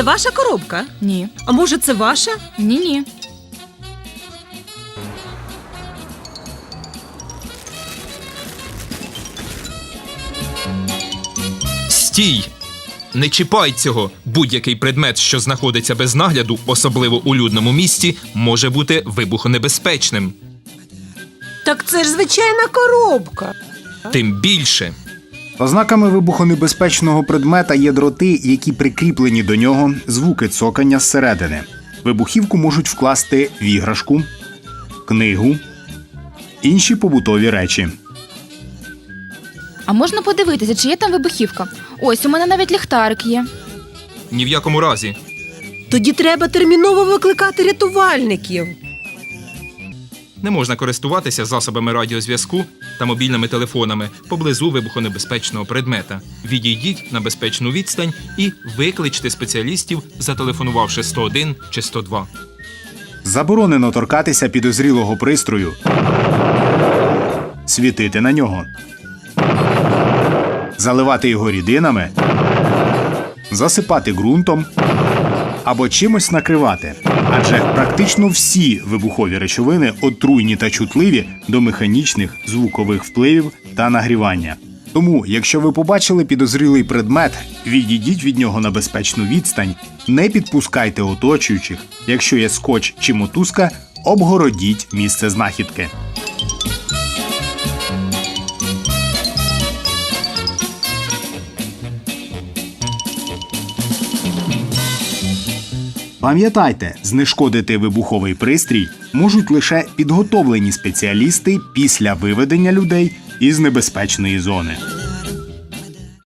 Це ваша коробка? Ні. А може, це ваша? Ні, ні. Стій! Не чіпай цього! Будь-який предмет, що знаходиться без нагляду, особливо у людному місті, може бути вибухонебезпечним. Так це ж звичайна коробка. Тим більше. Ознаками вибухонебезпечного предмета є дроти, які прикріплені до нього звуки цокання зсередини. Вибухівку можуть вкласти в іграшку, книгу, інші побутові речі. А можна подивитися, чи є там вибухівка? Ось у мене навіть ліхтарик є. Ні в якому разі. Тоді треба терміново викликати рятувальників. Не можна користуватися засобами радіозв'язку та мобільними телефонами поблизу вибухонебезпечного предмета. Відійдіть на безпечну відстань і викличте спеціалістів, зателефонувавши 101 чи 102. Заборонено торкатися підозрілого пристрою, світити на нього, заливати його рідинами, засипати ґрунтом або чимось накривати. Адже практично всі вибухові речовини отруйні та чутливі до механічних звукових впливів та нагрівання. Тому, якщо ви побачили підозрілий предмет, відійдіть від нього на безпечну відстань, не підпускайте оточуючих. Якщо є скотч чи мотузка, обгородіть місце знахідки. Пам'ятайте, знешкодити вибуховий пристрій можуть лише підготовлені спеціалісти після виведення людей із небезпечної зони.